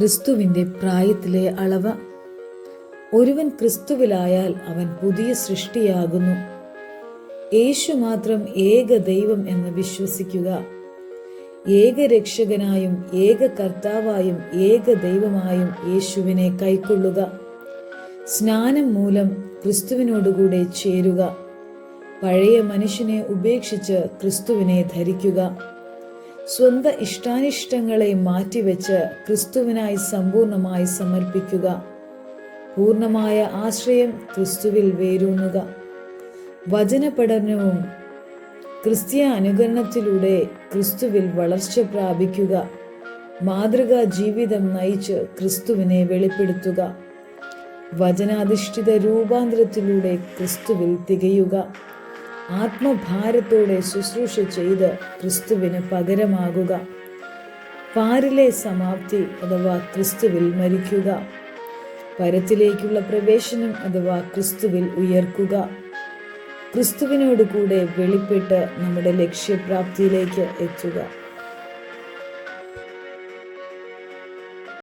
ക്രിസ്തുവിന്റെ പ്രായത്തിലെ അളവ്. ഒരുവൻ ക്രിസ്തുവിലായാൽ അവൻ പുതിയ സൃഷ്ടിയാകുന്നു. യേശു മാത്രം ഏക ദൈവം എന്ന് വിശ്വസിക്കുക. ഏക രക്ഷകനായും ഏക കർത്താവായും ഏക ദൈവമായും യേശുവിനെ കൈക്കൊള്ളുക. സ്നാനം മൂലം ക്രിസ്തുവിനോടുകൂടെ ചേരുക. പഴയ മനുഷ്യനെ ഉപേക്ഷിച്ച് ക്രിസ്തുവിനെ ധരിക്കുക. സ്വന്ത ഇഷ്ടാനിഷ്ടങ്ങളെ മാറ്റിവെച്ച് ക്രിസ്തുവിനായി സമ്പൂർണമായി സമർപ്പിക്കുക. പൂർണമായ ആശ്രയം ക്രിസ്തുവിൽ വേരൂന്നുക. വചന പഠനവും ക്രിസ്തീയ അനുകരണത്തിലൂടെ ക്രിസ്തുവിൽ വളർച്ച പ്രാപിക്കുക. മാതൃകാ ജീവിതം നയിച്ച് ക്രിസ്തുവിനെ വെളിപ്പെടുത്തുക. വചനാധിഷ്ഠിത രൂപാന്തരത്തിലൂടെ ക്രിസ്തുവിൽ തികയുക. ആത്മഭാരത്തോടെ ശുശ്രൂഷ ചെയ്ത് ക്രിസ്തുവിന് പകരമാകുക. പാരിലെ സമാപ്തി അഥവാ ക്രിസ്തുവിൽ മരിക്കുക. പരത്തിലേക്കുള്ള പ്രവേശനം അഥവാ ക്രിസ്തുവിൽ ഉയർക്കുക. ക്രിസ്തുവിനോട് കൂടെ വെളിപ്പെട്ട് നമ്മുടെ ലക്ഷ്യപ്രാപ്തിയിലേക്ക് എത്തുക.